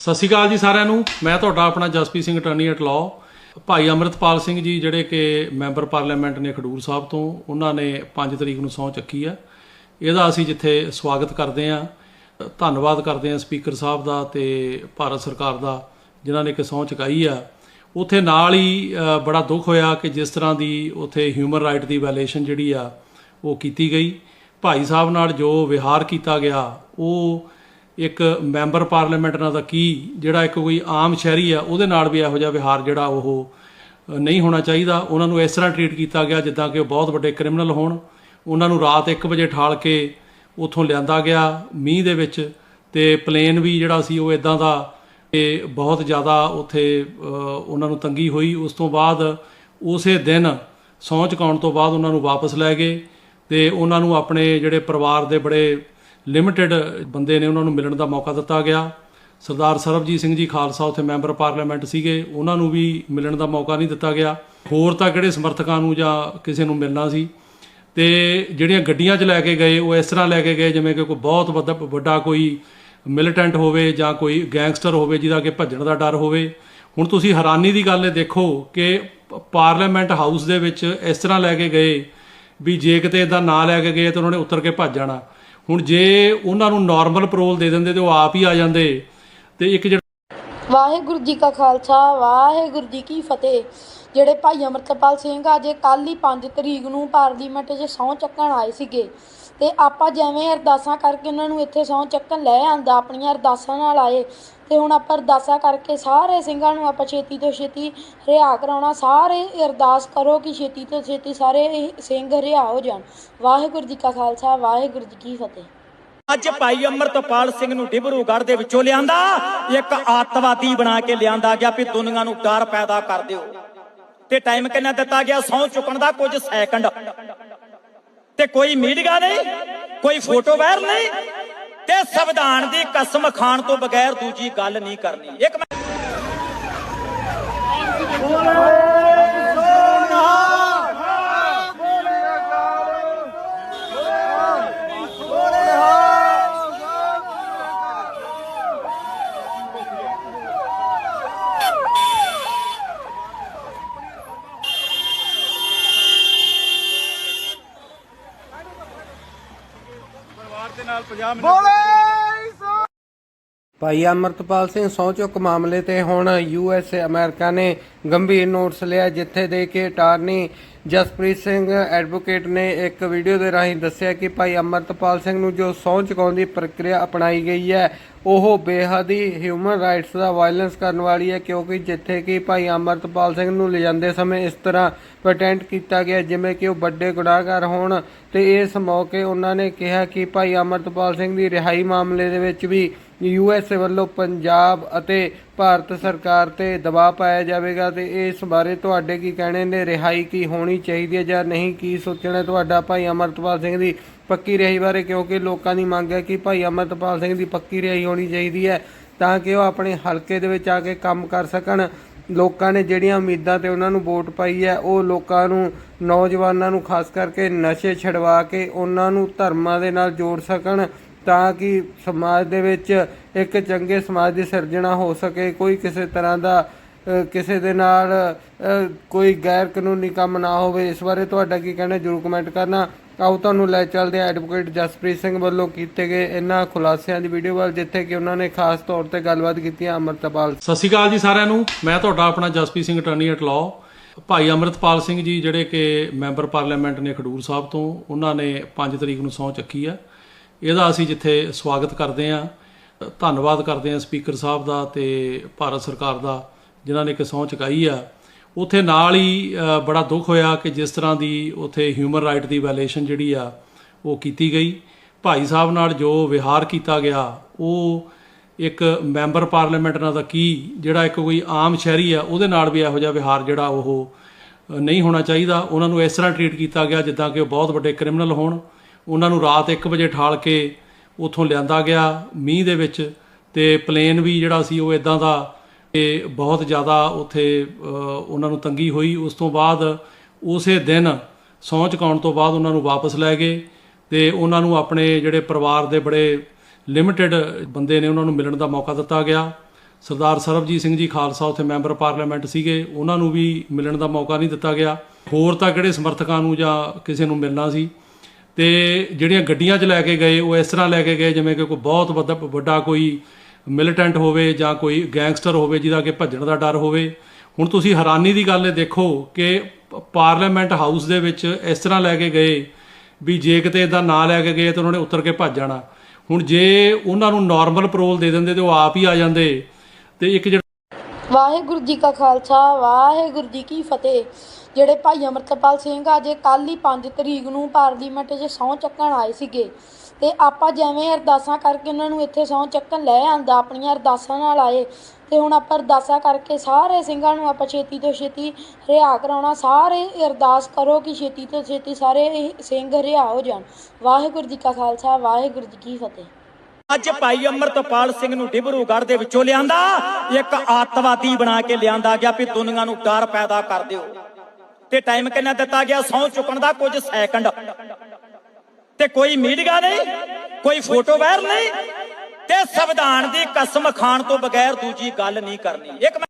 ਸਤਿ ਸ਼੍ਰੀ ਅਕਾਲ ਜੀ ਸਾਰਿਆਂ ਨੂੰ। ਮੈਂ ਤੁਹਾਡਾ ਆਪਣਾ Jaspreet Singh attorney at law Bhai Amritpal Singh ਜੀ ਜਿਹੜੇ ਕਿ ਮੈਂਬਰ ਪਾਰਲੀਮੈਂਟ ਨੇ ਖਡੂਰ ਸਾਹਿਬ ਤੋਂ, ਉਹਨਾਂ ਨੇ 5 ਤਰੀਕ ਨੂੰ ਸਹੁੰ ਚੱਕੀ ਆ। ਇਹਦਾ ਅਸੀਂ ਜਿੱਥੇ ਸਵਾਗਤ ਕਰਦੇ ਆ, ਧੰਨਵਾਦ ਕਰਦੇ ਆ ਸਪੀਕਰ ਸਾਹਿਬ ਦਾ ਤੇ ਭਾਰਤ ਸਰਕਾਰ ਦਾ, ਜਿਨ੍ਹਾਂ ਨੇ ਕਿ ਸਹੁੰ ਚੁਕਾਈ ਆ। ਉਥੇ ਨਾਲ ਹੀ ਬੜਾ ਦੁੱਖ ਹੋਇਆ ਕਿ ਜਿਸ ਤਰ੍ਹਾਂ ਦੀ ਉਥੇ ਹਿਊਮਨ ਰਾਈਟ ਦੀ ਵਾਇਲੇਸ਼ਨ ਜਿਹੜੀ ਆ, ਉਹ ਕੀਤੀ ਗਈ। ਭਾਈ ਸਾਹਿਬ ਨਾਲ ਜੋ ਵਿਹਾਰ ਕੀਤਾ ਗਿਆ, ਉਹ ਇੱਕ ਮੈਂਬਰ ਪਾਰਲੀਮੈਂਟ ਨਾਲ ਤਾਂ ਕੀ, ਜਿਹੜਾ ਇੱਕ ਕੋਈ ਆਮ ਸ਼ਹਿਰੀ ਆ, ਉਹਦੇ ਨਾਲ ਵੀ ਇਹੋ ਜਿਹਾ ਵਿਹਾਰ ਜਿਹੜਾ ਉਹ ਨਹੀਂ ਹੋਣਾ ਚਾਹੀਦਾ। ਉਹਨਾਂ ਨੂੰ ਇਸ ਤਰ੍ਹਾਂ ਟਰੀਟ ਕੀਤਾ ਗਿਆ ਜਿੱਦਾਂ ਕਿ ਉਹ ਬਹੁਤ ਵੱਡੇ ਕ੍ਰਿਮੀਨਲ ਹੋਣ। ਉਹਨਾਂ ਨੂੰ ਰਾਤ 1 ਵਜੇ ਠਾਲ ਕੇ ਉੱਥੋਂ ਲਿਆਂਦਾ ਗਿਆ ਮੀਂਹ ਦੇ ਵਿੱਚ ਤੇ ਪਲੇਨ ਵੀ ਜਿਹੜਾ ਸੀ ਉਹ ਇਦਾਂ ਦਾ ਤੇ ਬਹੁਤ ਜ਼ਿਆਦਾ ਉੱਥੇ ਉਹਨਾਂ ਨੂੰ ਤੰਗੀ ਹੋਈ। ਉਸ ਤੋਂ ਬਾਅਦ ਉਸੇ ਦਿਨ ਸਹੁੰ ਚੁਕਾਉਣ ਤੋਂ ਬਾਅਦ ਉਹਨਾਂ ਨੂੰ ਵਾਪਸ ਲੈ ਗਏ ਤੇ ਉਹਨਾਂ ਨੂੰ ਆਪਣੇ ਜਿਹੜੇ ਪਰਿਵਾਰ ਦੇ ਬੜੇ ਲਿਮਿਟਿਡ ਬੰਦੇ ਨੇ ਉਹਨਾਂ ਨੂੰ ਮਿਲਣ ਦਾ ਮੌਕਾ ਦਿੱਤਾ ਗਿਆ। ਸਰਦਾਰ ਸਰਬਜੀਤ ਸਿੰਘ ਜੀ ਖਾਲਸਾ ਉੱਥੇ ਮੈਂਬਰ ਪਾਰਲੀਮੈਂਟ ਸੀਗੇ। ਉਹਨਾਂ ਨੂੰ ਵੀ ਮਿਲਣ ਦਾ ਮੌਕਾ ਨਹੀਂ ਦਿੱਤਾ ਗਿਆ। ਹੋਰ ਤਾਂ ਕਿਹੜੇ ਸਮਰਥਕਾਂ ਨੂੰ ਜਾਂ ਕਿਸੇ ਨੂੰ ਮਿਲਣਾ ਸੀ? ਤੇ ਜਿਹੜੀਆਂ ਗੱਡੀਆਂ 'ਚ ਲੈ ਕੇ ਗਏ, ਉਹ ਇਸ ਤਰ੍ਹਾਂ ਲੈ ਕੇ ਗਏ, ਜਿਵੇਂ ਕਿ ਕੋਈ ਬਹੁਤ ਵੱਡਾ ਵੱਡਾ ਕੋਈ ਮਿਲਟੈਂਟ ਹੋਵੇ ਜਾਂ ਕੋਈ ਗੈਂਗਸਟਰ ਹੋਵੇ, ਜਿਹਦਾ ਕਿ ਭੱਜਣ ਦਾ ਡਰ ਹੋਵੇ। ਹੁਣ ਤੁਸੀਂ ਹੈਰਾਨੀ ਦੀ ਗੱਲ ਇਹ ਦੇਖੋ ਕਿ ਪਾਰਲੀਮੈਂਟ ਹਾਊਸ ਦੇ ਵਿੱਚ ਇਸ ਤਰ੍ਹਾਂ ਲੈ ਕੇ ਗਏ ਵੀ ਜੇ ਕਿਤੇ ਇਦਾਂ ਨਾਂ ਲੈ ਕੇ ਗਏ ਤਾਂ ਉਹਨਾਂ ਨੇ ਉਤਰ ਕੇ ਭੱਜ ਜਾਣਾ। ਹੁਣ ਜੇ ਉਹਨਾਂ ਨੂੰ ਨਾਰਮਲ ਪੈਰੋਲ ਦੇ ਦਿੰਦੇ ਤੇ ਉਹ ਆਪ ਹੀ ਆ ਜਾਂਦੇ, ਤੇ ਇੱਕ ਜਿਹੜਾ ਵਾਹਿਗੁਰੂ ਜੀ ਕਾ ਖਾਲਸਾ, ਵਾਹਿਗੁਰੂ ਜੀ ਕੀ ਫਤਿਹ। ਜਿਹੜੇ ਭਾਈ ਅਮਰਤਪਾਲ ਸਿੰਘ ਅਜੇ ਕੱਲ ਹੀ 5 ਤਰੀਕ ਨੂੰ ਪਾਰਲੀਮੈਂਟ 'ਚ ਸਹੁੰ ਚੱਕਣ ਆਏ ਸੀਗੇ। ਤੇ ਆਪਾਂ ਜਿਵੇਂ ਅਰਦਾਸਾਂ ਕਰਕੇ ਉਹਨਾਂ ਨੂੰ ਇੱਥੇ ਸਹੁੰ ਚੱਕਣ ਲੈ ਆਂਦਾ, ਆਪਣੀਆਂ ਅਰਦਾਸਾਂ ਨਾਲ ਆਏ, ਤੇ ਹੁਣ ਆਪਾਂ ਅਰਦਾਸਾਂ ਕਰਕੇ ਸਾਰੇ ਸਿੰਘਾਂ ਨੂੰ ਆਪਾਂ ਛੇਤੀ ਤੋਂ ਛੇਤੀ ਰਿਹਾ ਕਰਾਉਣਾ, ਸਾਰੇ ਅਰਦਾਸ ਕਰੋ ਕਿ ਛੇਤੀ ਤੋਂ ਛੇਤੀ ਸਾਰੇ ਸਿੰਘ ਰਿਹਾ ਹੋ ਜਾਣ। ਵਾਹਿਗੁਰੂ ਜੀ ਕਾ ਖਾਲਸਾ, ਵਾਹਿਗੁਰੂ ਜੀ ਕੀ ਫਤਿਹ। ਅੱਜ ਭਾਈ ਅਮਰਤਪਾਲ ਸਿੰਘ ਨੂੰ ਡਿਬਰੂਗੜ੍ਹ ਦੇ ਵਿੱਚੋਂ ਲਿਆਂਦਾ, ਇੱਕ ਆਤਵਾਦੀ ਬਣਾ ਕੇ ਲਿਆਂਦਾ ਗਿਆ ਵੀ ਦੁਨੀਆ ਨੂੰ ਡਰ ਪੈਦਾ ਕਰ ਦਿਓ। ਤੇ ਟਾਈਮ ਕਿੰਨਾ ਦਿੱਤਾ ਗਿਆ? ਸੌ ਚੁੱਕਣ ਦਾ ਕੁਝ ਸੈਕਿੰਡ ਤੇ ਕੋਈ ਮੀਡੀਆ ਨਹੀਂ, ਕੋਈ ਫੋਟੋ ਵਾਇਰਲ ਨਹੀਂ ਤੇ ਸੰਵਿਧਾਨ ਦੀ ਕਸਮ ਖਾਣ ਤੋਂ ਬਗੈਰ ਦੂਜੀ ਗੱਲ ਨਹੀਂ ਕਰਨੀ। ਇੱਕ ਮੈਂ 50 ਮਿੰਟ ਬੋਲੇ! ਭਾਈ ਅਮਰਤਪਾਲ ਸਿੰਘ ਸਹੁੰ ਚੁੱਕ ਮਾਮਲੇ ਤੇ ਹੁਣ ਯੂ ਯੂਐਸਏ ਅਮਰੀਕਾ ਨੇ ਗੰਭੀਰ ਨੋਟਿਸ ਲਿਆ, ਜਿੱਥੇ ਦੇ ਕੇ ਅਟਾਰਨੀ ਜਸਪ੍ਰੀਤ ਸਿੰਘ ਐਡਵੋਕੇਟ ਨੇ ਇੱਕ ਵੀਡੀਓ ਦੇ ਰਾਹੀਂ ਦੱਸਿਆ ਕਿ ਭਾਈ ਅਮਰਤਪਾਲ ਸਿੰਘ ਨੂੰ ਜੋ ਸਹੁੰ ਚੁਕਾਉਣ ਦੀ ਪ੍ਰਕਿਰਿਆ ਅਪਣਾਈ ਗਈ ਹੈ, ਉਹ ਬੇਹੱਦ ਹੀ ਹਿਊਮਨ ਰਾਈਟਸ ਦਾ ਵਾਇਲੈਂਸ ਕਰਨ ਵਾਲੀ ਹੈ, ਕਿਉਂਕਿ ਜਿੱਥੇ ਕਿ ਭਾਈ ਅਮਰਤਪਾਲ ਸਿੰਘ ਨੂੰ ਲਿਜਾਂਦੇ ਸਮੇਂ ਇਸ ਤਰ੍ਹਾਂ ਪ੍ਰਟੈਂਟ ਕੀਤਾ ਗਿਆ, ਜਿਵੇਂ ਕਿ ਉਹ ਵੱਡੇ ਗੁਨਾਹਗਾਰ ਹੋਣ ਤੇ ਇਸ ਮੌਕੇ ਉਹਨਾਂ ਨੇ ਕਿਹਾ ਕਿ ਭਾਈ ਅਮਰਤਪਾਲ ਸਿੰਘ ਦੀ ਰਿਹਾਈ ਮਾਮਲੇ ਦੇ ਵਿੱਚ ਵੀ ਯੂਐਸਏ ਵੱਲੋਂ ਪੰਜਾਬ ਅਤੇ ਭਾਰਤ ਸਰਕਾਰ ਤੇ ਦਬਾਅ ਪਾਇਆ ਜਾਵੇਗਾ ਤੇ ਇਸ ਬਾਰੇ ਤੁਹਾਡੇ ਕੀ ਕਹਿਣੇ ਨੇ? ਰਿਹਾਈ ਕੀ ਹੋਣੀ ਚਾਹੀਦੀ ਹੈ ਜਾਂ ਨਹੀਂ? ਕੀ ਸੋਚਣਾ ਤੁਹਾਡਾ? ਭਾਈ ਅਮਰਤਪਾਲ ਸਿੰਘ ਦੀ ਪੱਕੀ ਰਿਹਾਈ ਬਾਰੇ ਕਿਉਂਕਿ ਲੋਕਾਂ ਦੀ ਮੰਗ ਹੈ ਕਿ ਭਾਈ ਅਮਰਤਪਾਲ ਸਿੰਘ ਦੀ ਪੱਕੀ ਰਿਹਾਈ ਹੋਣੀ ਚਾਹੀਦੀ ਹੈ ਤਾਂ ਕਿ ਉਹ ਆਪਣੇ ਹਲਕੇ ਦੇ ਵਿੱਚ ਆ ਕੇ ਕੰਮ ਕਰ ਸਕਣ। ਲੋਕਾਂ ਨੇ ਜਿਹੜੀਆਂ ਉਮੀਦਾਂ ਤੇ ਉਹਨਾਂ ਨੂੰ ਵੋਟ ਪਾਈ ਹੈ, ਉਹ ਲੋਕਾਂ ਨੂੰ, ਨੌਜਵਾਨਾਂ ਨੂੰ ਖਾਸ ਕਰਕੇ ਨਸ਼ੇ ਛਡਵਾ ਕੇ ਉਹਨਾਂ ਨੂੰ ਧਰਮਾਂ ਦੇ ਨਾਲ ਜੋੜ ਸਕਣ। ਤਾਂ ਕਿ ਸਮਾਜ ਦੇ ਵਿੱਚ ਇੱਕ ਚੰਗੇ ਸਮਾਜ ਦੀ ਸਿਰਜਣਾ ਹੋ ਸਕੇ, ਕੋਈ ਕਿਸੇ ਤਰ੍ਹਾਂ ਦਾ ਕਿਸੇ ਦੇ ਨਾਲ ਕੋਈ ਗੈਰ ਕਾਨੂੰਨੀ ਕੰਮ ਨਾ ਹੋਵੇ। ਇਸ ਬਾਰੇ ਤੁਹਾਡਾ ਕੀ ਕਹਿਣਾ ਜਰੂਰ ਕਮੈਂਟ ਕਰਨਾ। ਆਓ ਤੁਹਾਨੂੰ ਲੈ ਚੱਲਦੇ ਹਾਂ ਐਡਵੋਕੇਟ ਜਸਪ੍ਰੀਤ ਸਿੰਘ ਵੱਲੋਂ ਕੀਤੇ ਗਏ ਇਹਨਾਂ ਖੁਲਾਸਿਆਂ ਦੀ ਵੀਡੀਓ ਵੱਲ, ਜਿੱਥੇ ਕਿ ਉਹਨਾਂ ਨੇ ਖਾਸ ਤੌਰ ਤੇ ਗੱਲਬਾਤ ਕੀਤੀ ਹੈ ਅਮਰਤਪਾਲ ਸਤਿ ਸ਼੍ਰੀ ਅਕਾਲ ਜੀ ਸਾਰਿਆਂ ਨੂੰ। ਮੈਂ ਤੁਹਾਡਾ ਆਪਣਾ Jaspreet Singh attorney at law Bhai Amritpal Singh ਜੀ, ਜਿਹੜੇ ਕਿ ਮੈਂਬਰ ਪਾਰਲੀਮੈਂਟ ਨੇ ਖਡੂਰ ਸਾਹਿਬ ਤੋਂ, ਉਹਨਾਂ ਨੇ 5 ਤਰੀਕ ਨੂੰ ਸਹੁੰ ਚੱਕੀ ਆ ਇਹਦਾ ਅਸੀਂ ਜਿੱਥੇ ਸਵਾਗਤ ਕਰਦੇ ਹਾਂ, ਧੰਨਵਾਦ ਕਰਦੇ ਹਾਂ ਸਪੀਕਰ ਸਾਹਿਬ ਦਾ ਤੇ ਭਾਰਤ ਸਰਕਾਰ ਦਾ, ਜਿਨ੍ਹਾਂ ਨੇ ਕਿ ਸਹੁੰ ਚੁਕਾਈ ਆ। ਉਥੇ ਨਾਲ ਹੀ ਬੜਾ ਦੁੱਖ ਹੋਇਆ ਕਿ ਜਿਸ ਤਰ੍ਹਾਂ ਦੀ ਉਥੇ ਹਿਊਮਨ ਰਾਈਟ ਦੀ ਵਾਇਲੇਸ਼ਨ ਜਿਹੜੀ ਆ, ਉਹ ਕੀਤੀ ਗਈ। ਭਾਈ ਸਾਹਿਬ ਨਾਲ ਜੋ ਵਿਹਾਰ ਕੀਤਾ ਗਿਆ, ਉਹ ਇੱਕ ਮੈਂਬਰ ਪਾਰਲੀਮੈਂਟ ਨਾਲ ਦਾ ਕੀ, ਜਿਹੜਾ ਇੱਕ ਕੋਈ ਆਮ ਸ਼ਹਿਰੀ ਆ, ਉਹਦੇ ਨਾਲ ਵੀ ਇਹੋ ਜਿਹਾ ਵਿਹਾਰ ਜਿਹੜਾ ਉਹ ਨਹੀਂ ਹੋਣਾ ਚਾਹੀਦਾ। ਉਹਨਾਂ ਨੂੰ ਇਸ ਤਰ੍ਹਾਂ ਟਰੀਟ ਕੀਤਾ ਗਿਆ ਜਿੱਦਾਂ ਕਿ ਉਹ ਬਹੁਤ ਵੱਡੇ ਕ੍ਰਿਮੀਨਲ ਹੋਣ। ਉਹਨਾਂ ਨੂੰ ਰਾਤ 1 ਵਜੇ ਠਾਲ ਕੇ ਉੱਥੋਂ ਲਿਆਂਦਾ ਗਿਆ ਮੀਂਹ ਦੇ ਵਿੱਚ ਤੇ ਪਲੇਨ ਵੀ ਜਿਹੜਾ ਸੀ ਉਹ ਇਦਾਂ ਦਾ ਤੇ ਬਹੁਤ ਜ਼ਿਆਦਾ ਉੱਥੇ ਉਹਨਾਂ ਨੂੰ ਤੰਗੀ ਹੋਈ। ਉਸ ਤੋਂ ਬਾਅਦ ਉਸੇ ਦਿਨ ਸਹੁੰ ਚੁਕਾਉਣ ਤੋਂ ਬਾਅਦ ਉਹਨਾਂ ਨੂੰ ਵਾਪਸ ਲੈ ਗਏ ਤੇ ਉਹਨਾਂ ਨੂੰ ਆਪਣੇ ਜਿਹੜੇ ਪਰਿਵਾਰ ਦੇ ਬੜੇ ਲਿਮਿਟਿਡ ਬੰਦੇ ਨੇ ਉਹਨਾਂ ਨੂੰ ਮਿਲਣ ਦਾ ਮੌਕਾ ਦਿੱਤਾ ਗਿਆ। ਸਰਦਾਰ ਸਰਬਜੀਤ ਸਿੰਘ ਜੀ ਖਾਲਸਾ ਉੱਥੇ ਮੈਂਬਰ ਪਾਰਲੀਮੈਂਟ ਸੀਗੇ, ਉਹਨਾਂ ਨੂੰ ਵੀ ਮਿਲਣ ਦਾ ਮੌਕਾ ਨਹੀਂ ਦਿੱਤਾ ਗਿਆ। ਹੋਰ ਤਾਂ ਕਿਹੜੇ ਸਮਰਥਕਾਂ ਨੂੰ ਜਾਂ ਕਿਸੇ ਨੂੰ ਮਿਲਣਾ ਸੀ? ਤੇ ਜਿਹੜੀਆਂ ਗੱਡੀਆਂ 'ਚ ਲੈ ਕੇ ਗਏ, ਉਹ ਇਸ ਤਰ੍ਹਾਂ ਲੈ ਕੇ ਗਏ ਜਿਵੇਂ ਕਿ ਕੋਈ ਬਹੁਤ ਵੱਡਾ ਵੱਡਾ ਕੋਈ ਮਿਲੀਟੈਂਟ ਹੋਵੇ ਜਾਂ ਕੋਈ ਗੈਂਗਸਟਰ ਹੋਵੇ ਜਿਹਦਾ ਕਿ ਭੱਜਣ ਦਾ ਡਰ ਹੋਵੇ। ਹੁਣ ਤੁਸੀਂ ਹੈਰਾਨੀ ਦੀ ਗੱਲ ਇਹ ਦੇਖੋ ਕਿ ਪਾਰਲੀਮੈਂਟ ਹਾਊਸ ਦੇ ਵਿੱਚ ਇਸ ਤਰ੍ਹਾਂ ਲੈ ਕੇ ਗਏ ਵੀ ਜੇ ਕਿਤੇ ਇਦਾਂ ਨਾਂ ਲੈ ਕੇ ਗਏ ਤਾਂ ਉਹਨਾਂ ਨੇ ਉਤਰ ਕੇ ਭੱਜ ਜਾਣਾ। ਹੁਣ ਜੇ ਉਹਨਾਂ ਨੂੰ ਨਾਰਮਲ ਪਰੋਲ ਦੇ ਦਿੰਦੇ ਤੇ ਉਹ ਆਪ ਹੀ ਆ ਜਾਂਦੇ ਤੇ ਇੱਕ ਜਿਹੜਾ ਵਾਹਿਗੁਰੂ ਜੀ ਕਾ ਖਾਲਸਾ, ਵਾਹਿਗੁਰੂ ਜੀ ਕੀ ਫਤਿਹ। ਜਿਹੜੇ ਭਾਈ ਅਮਰਤਪਾਲ ਸਿੰਘ ਅਜੇ ਕੱਲ ਹੀ 5 ਤਰੀਕ ਨੂੰ ਪਾਰਲੀਮੈਂਟ 'ਚ ਸਹੁੰ ਚੱਕਣ ਆਏ ਸੀਗੇ। ਤੇ ਆਪਾਂ ਜਿਵੇਂ ਅਰਦਾਸਾਂ ਕਰਕੇ ਉਹਨਾਂ ਨੂੰ ਇੱਥੇ ਸਹੁੰ ਚੱਕਣ ਲੈ ਆਂਦਾ, ਆਪਣੀਆਂ ਅਰਦਾਸਾਂ ਨਾਲ ਆਏ। ਤੇ ਹੁਣ ਆਪਾਂ ਅਰਦਾਸਾਂ ਕਰਕੇ ਸਾਰੇ ਸਿੰਘਾਂ ਨੂੰ ਆਪਾਂ ਛੇਤੀ ਤੋਂ ਛੇਤੀ ਰਿਹਾ ਕਰਾਉਣਾ। ਸਾਰੇ ਅਰਦਾਸ ਕਰੋ ਕਿ ਛੇਤੀ ਤੋਂ ਛੇਤੀ ਸਾਰੇ ਸਿੰਘ ਰਿਹਾ ਹੋ ਜਾਣ। ਵਾਹਿਗੁਰੂ ਜੀ ਕਾ ਖਾਲਸਾ, ਵਾਹਿਗੁਰੂ ਜੀ ਕੀ ਫਤਿਹ। ਅੱਜ ਭਾਈ ਅਮਰਤਪਾਲ ਸਿੰਘ ਨੂੰ ਡਿਬਰੂਗੜ੍ਹ ਦੇ ਵਿੱਚੋਂ ਲਿਆਂਦਾ। ਇੱਕ ਆਤਵਾਦੀ ਬਣਾ ਕੇ ਲਿਆਂਦਾ ਗਿਆ ਵੀ ਦੁਨੀਆ ਨੂੰ ਡਰ ਪੈਦਾ ਕਰ ਦਿਓ। ਤੇ ਟਾਈਮ ਕਿੰਨਾ ਦਿੱਤਾ ਗਿਆ? ਸੌ ਚੁੱਕਣ ਦਾ ਕੁਝ ਸੈਕਿੰਡ ਤੇ ਕੋਈ ਮੀਡੀਆ ਨਹੀਂ, ਕੋਈ ਫੋਟੋ ਵਾਇਰਲ ਨਹੀਂ, ਤੇ ਸੰਵਿਧਾਨ ਦੀ ਕਸਮ ਖਾਣ ਤੋਂ ਬਗੈਰ ਦੂਜੀ ਗੱਲ ਨਹੀਂ ਕਰਨੀ। ਇੱਕ ਮੈਂ